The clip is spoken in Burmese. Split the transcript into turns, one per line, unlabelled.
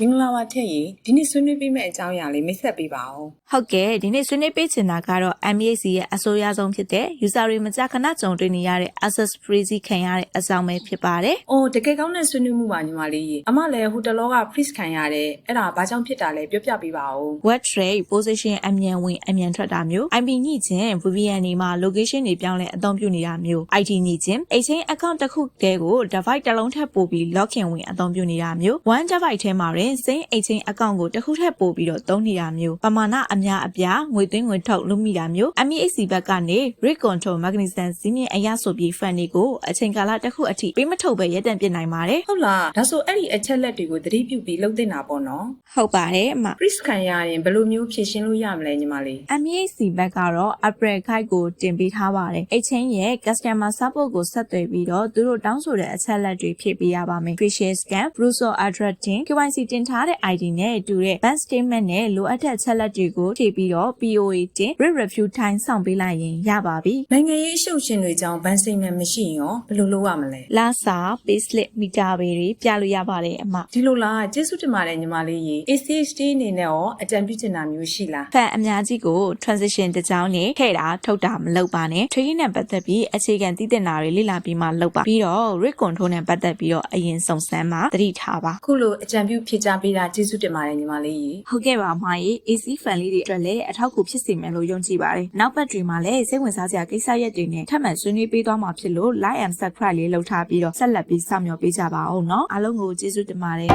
မင်္ဂလာပါထက်ရင်ဒီနေ့ဆွေးနွေးပေးမယ့်အကြောင်းအရာလေးမိတ်ဆက်ပေးပါဦး
ဟုတ်ကဲ့ဒီနေ့ဆွေးနွေးပေးချင်တာကတော့ MAC ရဲ့အဆိုအရဆုံးဖြစ်တဲ့ user တွေမကြာခဏကြုံတွေ့နေရတဲ့ access freeze ခံရတဲ့အကြောင်းပဲဖြစ်ပါတယ်။
အော်တကယ်ကောင်းတဲ့ဆွေးနွေးမှုပါညီမလေးရေ။အမလည်းဟိုတလောက freeze ခံရတယ်။အဲ့ဒါဘာကြောင့်ဖြစ်တာလဲပြောပြပေးပါဦး
web trade position အမြန်ဝင်အမြန်ထွက်တာမျိုး IP ညှိခြင်း VPN တွေမှာ location တွေပြောင်းလဲအသုံးပြုနေတာမျိုး IT ညှိခြင်း exchange account တစ်ခုတည်းကို device တစ်လုံးထပ်ပို့ပြီး login ဝင်အသုံးပြုနေတာမျိုး one device ထဲမှာတွင် same exchange account ကိုတစ်ခုထပ်ပို့ပြီးတော့သုံးနေတာမျိုးပမာဏအများအပြားငွေသွင်းငွေထုတ်လုပ်မိတာမျိုး MEAC ဘက်ကနေ rate control mechanism စီးမြင့်အရဆိုပြီး fund တွေကိုအချိန်ကာလတစ်ခုအထိပေးမထုတ်ပဲရပ်တန့်ပစ်နိုင်ပါတယ်။
ဟုတ်လား။ဒါဆိုအဲ့ဒီအချက်လက်တွေကိုသတိပြုပြီးလုပ်သင့်တာပေါ့နော်
ဟုတ်ပါတယ်အမ။
freeze ခံရရင်ဘယ်လိုမျိုးဖြေရှင်းလို့ရမလဲညီမလေး
MEAC ဘက်ကတော့ April Guide ကိုတင်ပေးထားပါတယ်။ Exchange ရဲ့ Customer Support ကိုဆက်သွယ်ပြီးတော့သူတို့တောင်းဆိုတဲ့အချက်အလက်တွေဖြည့်ပေးရပါမယ်။ Facial Scan, Proof of Address တင် KYC တင်ထားတဲ့ ID နဲ့တူတဲ့ Bank Statement နဲ့လိုအပ်တဲ့အချက်အလက်တွေကိုဖြည့်ပြီးတော့ POA တင် Rate Review Time စောင့်ပေးလိုက်ရင်ရပါပြီ။
နိုင်ငံရေးအရှုပ်ရှင်တွေကြောင့်ဘန်စိမ့်မရှိရင်ရောဘယ်လိုလုပ်ရမလဲ။
လာစာ Payslip မီတာပေတွေပြလို့ရပါတယ်အမ။
ဒီလိုလားကျေးဇူးတင်ပါတယ်ညီမလေးရေ။ ACHD အနေနဲ့ရောအကြံပြုချင်တာမျိုးရှိလား
ဖန်အများကြီးကို transition တစ်ကြောင်းနဲ့ထည့်တာထုတ်တာမလုပ်ပါနဲ့ trading နဲ့ပတ်သက်ပြီးအခြေခံသိသင့်တာတွေလေ့လာပြီးမှလုပ်ပါပြီးတော့ risk control နဲ့ပတ်သက်ပြီးတော့အရင်စုံစမ်းပါသတိထားပါ။
ခုလိုအကြံပြုဖြေကြပေးတာကျေးဇူးတင်ပါတယ်ညီမလေးရေ
ဟုတ်ကဲ့ပါအမကြီး AC fan လေးတွေအတွက်လည်းအထောက်အကူဖြစ်စေမယ်လို့ယုံကြည်ပါတယ်နောက်ပတ်တွေမှာလည်းစိတ်ဝင်စားစရာကိစ္စရပ်တွေနဲ့ထပ်မံဆွေးနွေးပေးသွားမှာဖြစ်လို့ like and subscribe လေးလုပ်ထားပြီးတော့ဆက်လက်ပြီးစောင့်မျှော်ပေးကြပါဦးเนาะအားလုံးကိုကျေးဇူးတင်ပါတယ်